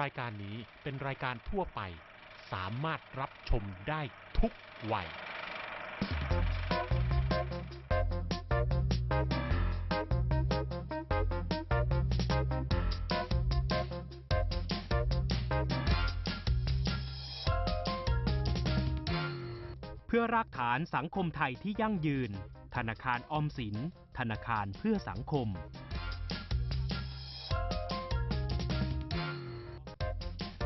รายการนี้เป็นรายการทั่วไป สามารถรับชมได้ทุกวัยเพื่อรากฐานสังคมไทยที่ยั่งยืน ธนาคารออมสิน ธนาคารเพื่อสังคม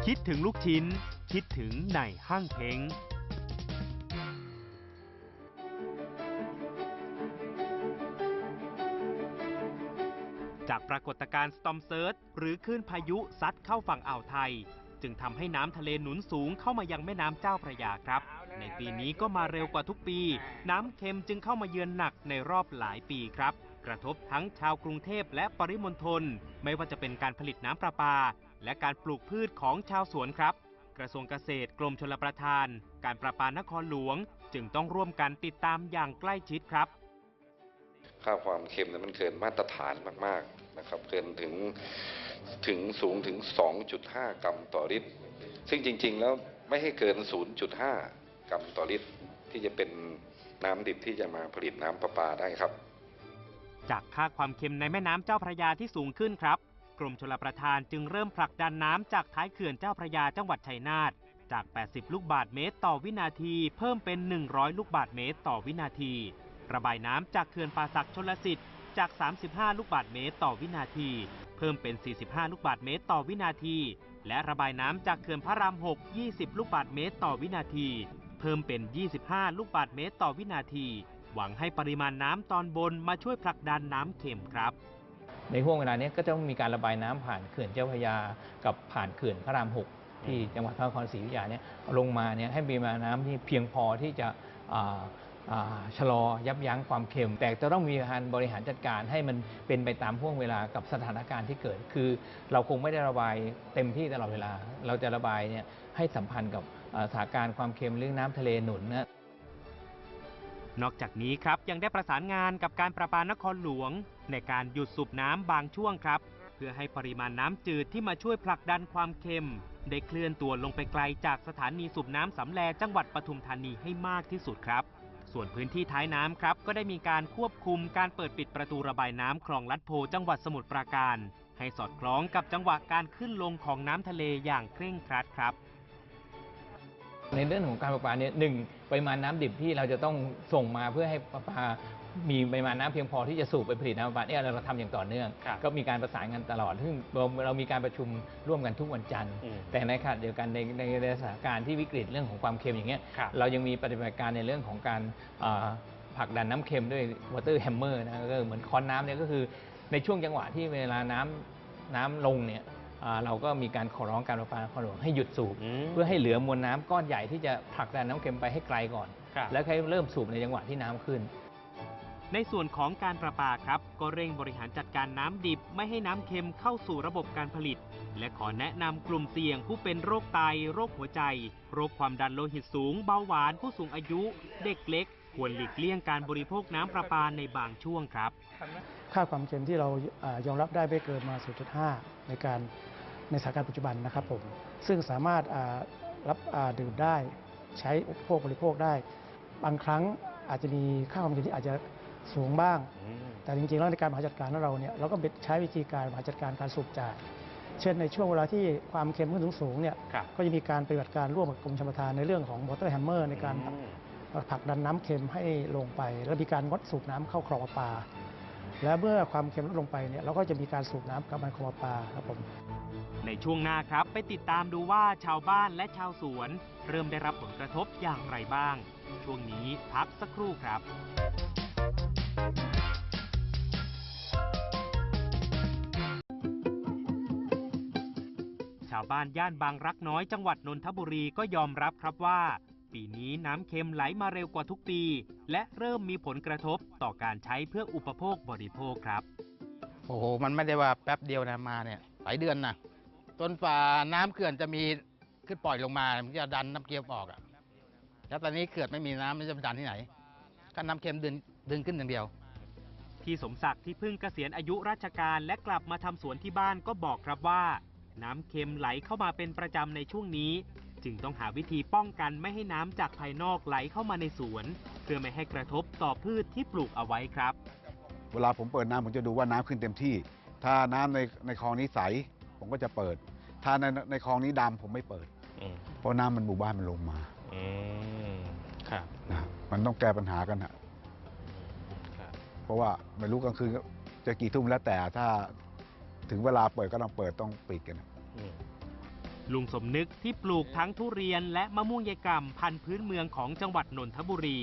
คิดถึงลูกชิ้น คิดถึงในห้างเพ้งจากปรากฏการณ์ Storm Surge หรือคลื่นพายุซัดเข้าฝั่งอ่าวไทย จึงทำให้น้ำทะเลหนุนสูงเข้ามายังแม่น้ำเจ้าพระยาครับ ในปีนี้ก็มาเร็วกว่าทุกปี น้ำเค็มจึงเข้ามาเยือนหนักในรอบหลายปีครับ กระทบทั้งชาวกรุงเทพและปริมณฑลไม่ว่าจะเป็นการผลิตน้ำประปา และการปลูกพืชของชาวสวนครับ กระทรวงเกษตรกรมชลประทาน การประปานครหลวง จึงต้องร่วมกันติดตามอย่างใกล้ชิดครับ ค่าความเค็มเนี่ยมันเกินมาตรฐานมากๆนะครับเกินถึงถึงสูงถึง 2.5 กรัมต่อลิตร ซึ่งจริงๆแล้วไม่ให้เกิน 0.5 กรัมต่อลิตร ที่จะเป็นน้ำดิบที่จะมาผลิตน้ำประปาได้ครับ จากค่าความเค็มในแม่น้ำเจ้าพระยาที่สูงขึ้นครับ กรมชลประทานจึงเริ่มผลักดันน้ำจากท้ายเขื่อนเจ้าพระยาจังหวัดชัยนาทจาก 80 ลูกบาทเมตรต่อวินาที เพิ่มเป็น 100 ลูกบาทเมตรต่อวินาที ระบายน้ำจากเขื่อนป่าสักชลสิทธิ์จาก 35 ลูกบาทเมตรต่อวินาที เพิ่มเป็น 45 ลูกบาทเมตรต่อวินาที และระบายน้ำจากเขื่อนพระราม 6 20 ลูกบาทเมตรต่อวินาที เพิ่มเป็น 25 ลูกบาทเมตรต่อวินาที หวังให้ปริมาณน้ำตอนบนมาช่วยผลักดันน้ำเข็มครับ ในห่วงเวลานี้ก็จะต้องมีการระบายน้ำผ่านเขื่อนเจ้าพระยากับผ่านเขื่อนพระรามหกที่จังหวัดพระนครศรีอยุธยาเนี่ยลงมาเนี่ยให้มีมาน้ำที่เพียงพอที่จะอ่าอ่าชะลอยับยั้งความเค็ม แต่จะต้องมีการบริหารจัดการให้มันเป็นไปตามห่วงเวลากับสถานการณ์ที่เกิด คือเราคงไม่ได้ระบายเต็มที่ตลอดเวลา เราจะระบายเนี่ยให้สัมพันธ์กับสถานการณ์ความเค็มเรื่องน้ำทะเลหนุนนะ นอกจากนี้ครับยังได้ประสานงานกับการประปานครหลวง ในการหยุดสูบน้ำบางช่วงครับ เพื่อให้ปริมาณน้ำจืดที่มาช่วยผลักดันความเค็ม ได้เคลื่อนตัวลงไปไกลจากสถานีสูบน้ำสำแลจังหวัดปทุมธานีให้มากที่สุดครับ ส่วนพื้นที่ท้ายน้ำครับ ก็ได้มีการควบคุมการเปิดปิดประตูระบายน้ำคลองลัดโพจังหวัดสมุทรปราการ ให้สอดคล้องกับจังหวะการขึ้นลงของน้ำทะเลอย่างเคร่งครัดครับ ในเรื่องของการประปาเนี่ยหนึ่งปริมาณน้ำดิบที่เราจะต้องส่งมาเพื่อให้ประปามีปริมาณน้ำเพียงพอที่จะสูบไปผลิตน้ำประปาเนี่ยเราทำอย่างต่อเนื่องครับก็มีการประสานกันตลอดซึ่งเราเรามีการประชุมร่วมกันทุกวันจันทร์อืมแต่ในขณะเดียวกันในในในสถานการณ์ที่วิกฤตเรื่องของความเค็มอย่างเงี้ยครับเรายังมีปฏิบัติการในเรื่องของการอ่าผลักดันน้ำเค็มด้วย water hammer นะก็เหมือนค้อนน้ำเนี่ยก็คือในช่วงจังหวะที่เวลาน้ำน้ำลงเนี่ย อ่าเราก็มีการขอร้องการประปานครหลวงให้หยุดสูบเพื่อให้เหลือมวลน้ำก้อนใหญ่ที่จะผลักดันน้ำเค็มไปให้ไกลก่อน ครับ แล้วค่อยเริ่มสูบในจังหวะที่น้ำขึ้น ในส่วนของการประปาครับ ก็เร่งบริหารจัดการน้ำดิบไม่ให้น้ำเค็มเข้าสู่ระบบการผลิต และขอแนะนำกลุ่มเสี่ยงผู้เป็นโรคไต โรคหัวใจ โรคความดันโลหิตสูง เบาหวานผู้สูงอายุ เด็กเล็ก ควรหลีกเลี่ยงการบริโภคน้ำประปาในบางช่วงครับ ค่าความเค็มที่เราอายอมรับได้ไม่เกินมา 0.5 ในการ ในสถานการณ์ปัจจุบันนะครับผมซึ่งสามารถอ่ารับอ่าดื่มได้ใช้อุปโภคบริโภคได้ บางครั้งอาจจะมีค่าความเค็มที่อาจจะสูงบ้าง แต่จริงๆแล้วในการบริหารจัดการของเราเนี่ยเราก็ใช้วิธีการบริหารจัดการการสูบจ่ายเช่นในช่วงเวลาที่ความเค็มขึ้นสูงๆเนี่ยครับก็จะมีการปฏิบัติการร่วมกับกรมชลประทานในเรื่องของ water hammer ในการผลักดันน้ำเค็มให้ลงไป แล้วมีการงดสูบน้ำเข้าคลองประปา และเมื่อความเค็มลดลงไปเนี่ยเราก็จะมีการสูบน้ำกลับมาคองประปาครับผมในช่วงหน้าครับไปติดตามดูว่าชาวบ้านและชาวสวน เริ่มได้รับผลกระทบอย่างไรบ้าง ช่วงนี้พักสักครู่ครับชาวบ้านย่านบางรักน้อยจังหวัดนนทบุรีก็ยอมรับครับว่า ปีนี้น้ำเค็มไหลมาเร็วกว่าทุกปี และเริ่มมีผลกระทบต่อการใช้เพื่ออุปโภคบริโภคครับ โอ้โห มันไม่ได้ว่าแป๊บเดียวนะมาเนี่ยหลายเดือนนะจนฝ่าน้ำเขื่อนจะมีขึ้นปล่อยลงมามันจะดันน้ำเกลียวออกอะแล้วตอนนี้เขื่อนไม่มีน้ำมันจะไปดันที่ไหน ก็น้ำเค็มดึงดึงขึ้นอย่างเดียวพี่สมศักดิ์ที่เพิ่งเกษียณอายุราชการและกลับมาทำสวนที่บ้านก็บอกครับว่า น้ำเค็มไหลเข้ามาเป็นประจำในช่วงนี้ จึงต้องหาวิธีป้องกันไม่ให้น้ำจากภายนอกไหลเข้ามาในสวน เพื่อไม่ให้กระทบต่อพืชที่ปลูกเอาไว้ครับ เวลาผมเปิดน้ำผมจะดูว่าน้ำขึ้นเต็มที่ ถ้าน้ำในในคลองนี้ใสผมก็จะเปิด ถ้าในในคลองนี้ดำผมไม่เปิดอืมเพราะน้ำมันหมู่บ้านมันลงมาอืมครับนะมันต้องแก้ปัญหากันฮะครับเพราะว่าไม่รู้กลางคืนจะกี่ทุ่มแล้วแต่ถ้าถึงเวลาเปิดก็ต้องเปิดต้องปิดกันอืม ลุงสมนึกที่ปลูกทั้งทุเรียนและมะม่วงยายกำพันธุ์พื้นเมืองของจังหวัดนนทบุรี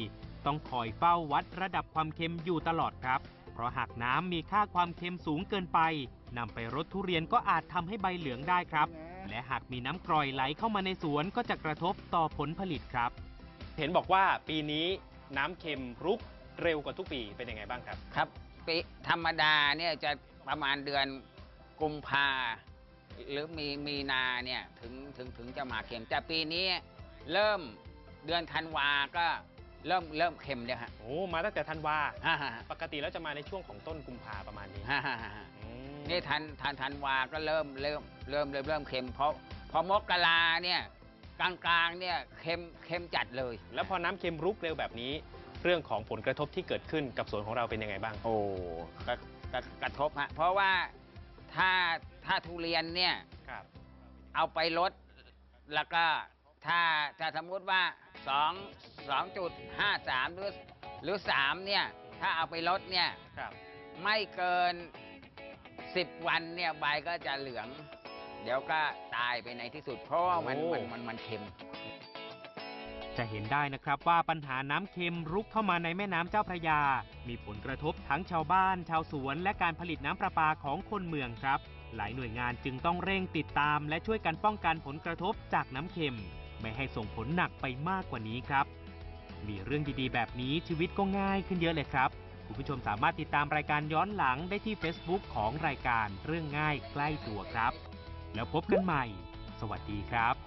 ต้องคอยเฝ้าวัดระดับความเค็มอยู่ตลอดครับ เพราะหากน้ำมีค่าความเค็มสูงเกินไปนำไปรดทุเรียนก็อาจทำให้ใบเหลืองได้ครับ และหากมีน้ำกร่อยไหลเข้ามาในสวนก็จะกระทบต่อผลผลิตครับ เห็นบอกว่าปีนี้น้ำเค็มรุกเร็วกว่าทุกปีเป็นยังไงบ้างครับ ครับปีธรรมดาเนี่ยจะประมาณเดือนกุมภา หรือมีมีนาเนี่ยถึงถึงถึงจะมาเค็ม แต่ปีนี้เริ่มเดือนธันวาก็เริ่มเริ่มเค็มแล้วฮะโอ้มาตั้งแต่ธันวาฮ่าฮ่าปกติแล้วจะมาในช่วงของต้นกุมภาประมาณนี้ฮ่าฮ่าฮ่าอืมนี่ทันทันธันวาก็เริ่มเริ่มเริ่มเริ่มเริ่มเค็มเพราะพอมกราเนี่ยกลางกลางๆเนี่ยเค็มเค็มจัดเลยแล้วพอน้ำเค็มรุกเร็วแบบนี้ เรื่องของผลกระทบที่เกิดขึ้นกับสวนของเราเป็นยังไงบ้าง โอ้กระกระกระทบฮะเพราะว่า ถ้าถ้าทุเรียนเนี่ยครับ เอาไปลดแล้วก็ถ้าถ้าสมมุติว่า2 2.53 หรือหรือ 3 เนี่ย ถ้าเอาไปลดเนี่ย ครับ ไม่เกิน 10 วันเนี่ยใบก็จะเหลือง เดี๋ยวก็ตายไปในที่สุด เพราะว่ามันโอ้ มันมันมันเค็ม จะเห็นได้นะครับว่าปัญหาน้ำเค็มรุกเข้ามาในแม่น้ำเจ้าพระยา มีผลกระทบทั้งชาวบ้าน ชาวสวน และการผลิตน้ำประปาของคนเมืองครับ หลายหน่วยงานจึงต้องเร่งติดตาม และช่วยกันป้องกันผลกระทบจากน้ำเค็ม ไม่ให้ส่งผลหนักไปมากกว่านี้ครับ มีเรื่องดีๆ แบบนี้ชีวิตก็ง่ายขึ้นเยอะเลยครับคุณผู้ชมสามารถติดตามรายการย้อนหลังได้ที่ Facebook ของรายการเรื่องง่ายใกล้ตัวครับ แล้วพบกันใหม่ สวัสดีครับ